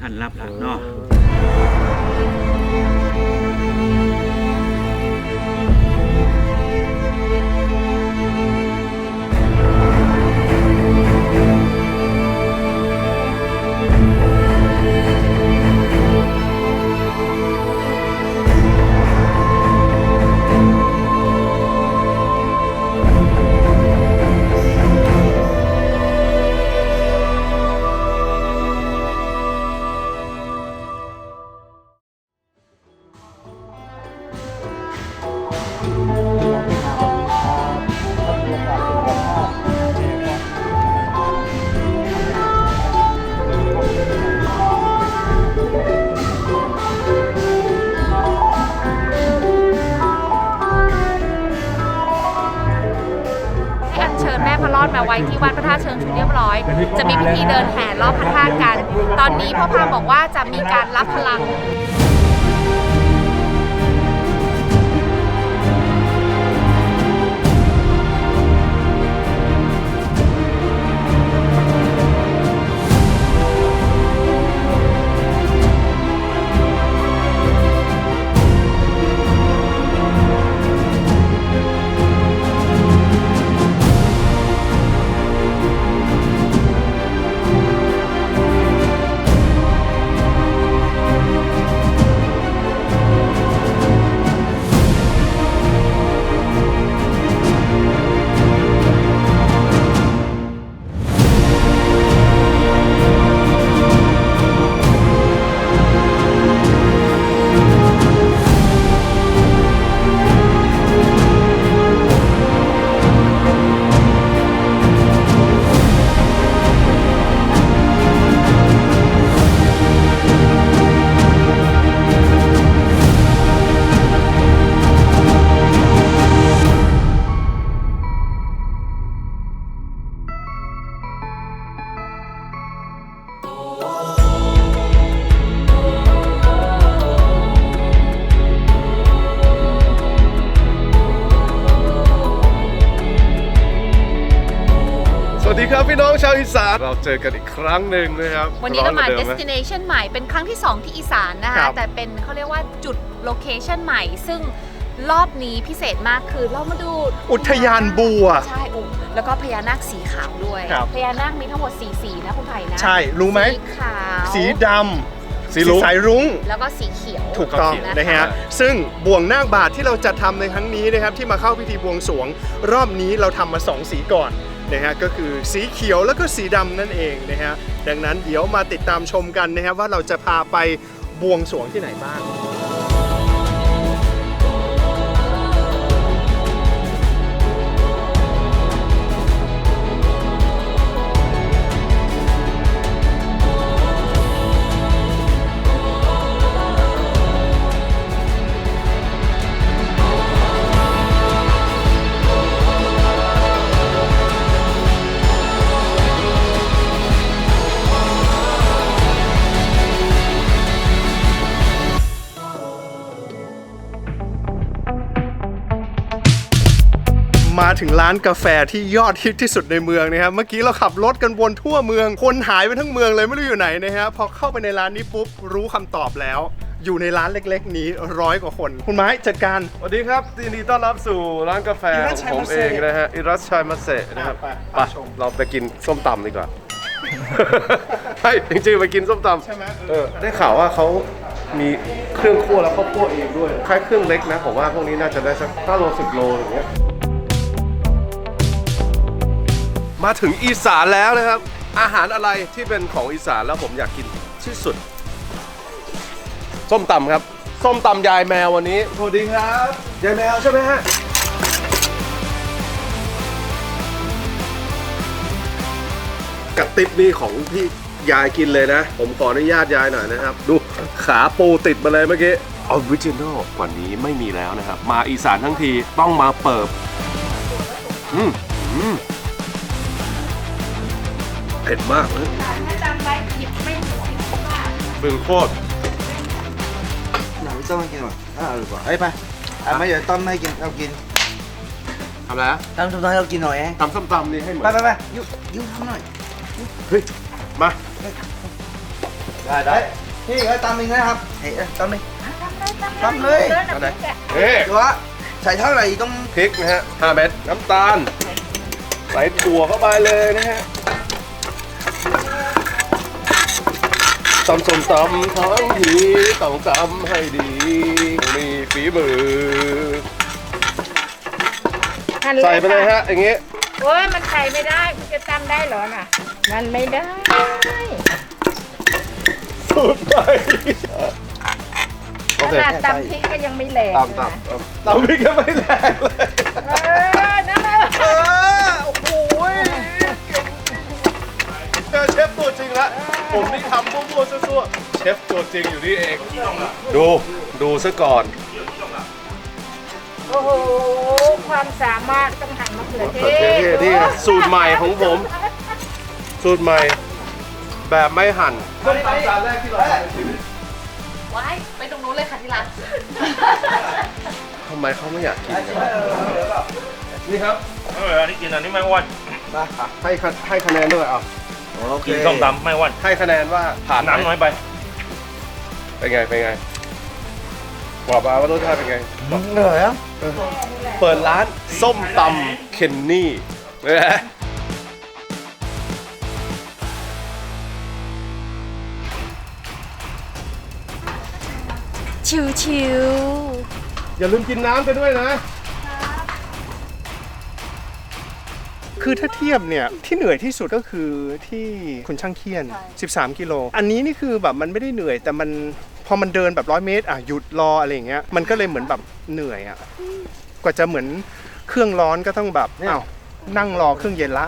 ท่านรับหลักเนาะ พระรอดมาไว้ที่วัดพระธาตุเชิงชุนเรียบร้อย จะมีพิธีเดินแห่รอบพระธาตุกัน ตอนนี้พ่อพามบอกว่าจะมีการรับพลัง ครับพี่น้องชาวอีสานเราเจอกันอีกครั้งหนึ่งนะครับวันนี้เรามาร้อนกว่ดิไห destination ใหม่เป็นครั้งที่ 2 ที่อีสานนะครัคะบ แต่เป็นเขาเรียกว่าจุด location ใหม่ ซึ่งรอบนี้พิเศษมากคือเรามาดูอุทยานบัว ใช่อุแล้วก็พญานาคสีขาวด้วย ครับ พญานาคมีทั้งหมด4สีนะคุณไผ่นะใช่รู้ไหม สีขาวสีดำสีรุ้ง สายรุ้ง แล้วก็สีเขียว ถูกต้องนะคะนะฮะ ซึ่งบ่วงนาคบาทที่เราจะทำในครั้งนี้นะครับที่มาเข้าพิธีบวงสรวง รอบนี้เราทำมาสองสีก่อน นะฮะก็คือสีเขียวแล้วก็สีดำนั่นเองนะฮะดังนั้นเดี๋ยวมาติดตามชมกันนะครับว่าเราจะพาไปบวงสรวงที่ไหนบ้าง มาถึงร้านกาแฟที่ยอดฮิตที่สุดในเมืองนะครับ เมื่อกี้เราขับรถกันวนทั่วเมือง คนหายไปทั้งเมืองเลยไม่รู้อยู่ไหนนะฮะ พอเข้าไปในร้านนี้ปุ๊บรู้คำตอบแล้ว อยู่ในร้านเล็กๆ นี้ร้อยกว่าคน คุณไม้จัดการ สวัสดีครับยินดีต้อนรับสู่ร้านกาแฟอิรัขสองผมชัยมาเซเองนะฮะ อิรัสชัยมาเซะนะครับไปไปไปชมเราไปกินส้มตำดีกว่าใช่จริงๆไปกินส้มตำใช่ไหมเออได้ข่าวว่าเขามีเครื่องคั่วแล้วเขาคั่วเองด้วย คล้ายเครื่องเล็กนะผมว่าพวกนี้น่าจะได้สัก5โล10โลอย่างเงี้ย มาถึงอีสานแล้วนะครับ อาหารอะไรที่เป็นของอีสานแล้วผมอยากกินที่สุด ส้มตำครับ ส้มตำยายแมววันนี้สวัสดีครับ ยายแมวใช่ไหมฮะกระติบนี่ของพี่ยายกินเลยนะ ผมขออนุญาตยายหน่อยนะครับ ดูขาปูติดมาเลยเมื่อกี้ออริจินอลกว่านี้ไม่มีแล้วนะครับ มาอีสานทั้งทีต้องมาเปิบอืมอืมเผ็ดมากเลยถ้าจำไว้หยิบไม่หมดบึงโคตร nào biết tôm hay กินวะอ่าหรือเปล่าเอ้ยไปอะไม่เดี๋ยวต้มให้กินเรากินทำอะไรนะต้มต้มให้เรากินหน่อยเองตำส้มตำนี่ให้เหมือนไปไปไปยุยุทำหน่อยเฮ้ยมาได้ได้พี่เอ้ยตำเองนะครับเฮ้ยเอ้ยตำเองตำเลยเอาไหนเอ๊ะดูว่าใส่เท่าไหร่ต้องพริกนะฮะ5เม็ดน้ำตาล ใส่ถั่วเข้าไปเลยนะฮะ ตำส้มตำทั้งทีต้องตำให้ดี มีฝีมือใส่ไปเลยฮะ อย่างงี้โอ้ยมันใส่ไม่ได้คุณจะจำได้เหรอน่ะ มันไม่ได้สูตรใหม่โอขเคนาดตำพริกก็ยังไม่แหลกตามตามตามตามพริกก็ไม่แรงเลย วซัวเชฟตัวจริงอยู่นี่เอง ดูดูซะก่อน โอ้โห ความสามารถต้องหันมะเขือเทโอเคศนี่สูตรใหม่ของผม สูตรใหม่ แบบไม่หั่นไว้ไปตรงนู้นเลยค่ะที่รักทำไมเขาไม่อยากกินนี่ครับเอออันนี้กินอันนี้ไม่อ้วนให้คะให้คะแนนด้วยเอา โอเคกินส้มตำไม่อ้วนให้คะแนนว่าผ่านไหมน้ำน้อยไปเป็นไงเป็นไงบอกมาว่ารสชาติเป็นไง เหนื่อยอะเปิดร้านส้มตำเคนนี่นะฮะชิวชิวอย่าลืมกินน้ำกันด้วยนะ คือถ้าเทียบเนี่ยที่เหนื่อยที่สุดก็คือที่คุณช่างเคียน 13 กิโล อันนี้นี่คือแบบมันไม่ได้เหนื่อย แต่มันพอมันเดินแบบร้อยเมตรอะหยุดรออะไรอย่างเงี้ยมันก็เลยเหมือนแบบเหนื่อยอะกว่าจะเหมือนเครื่องร้อนก็ต้องแบบอ้าวนั่งรอเครื่องเย็นละ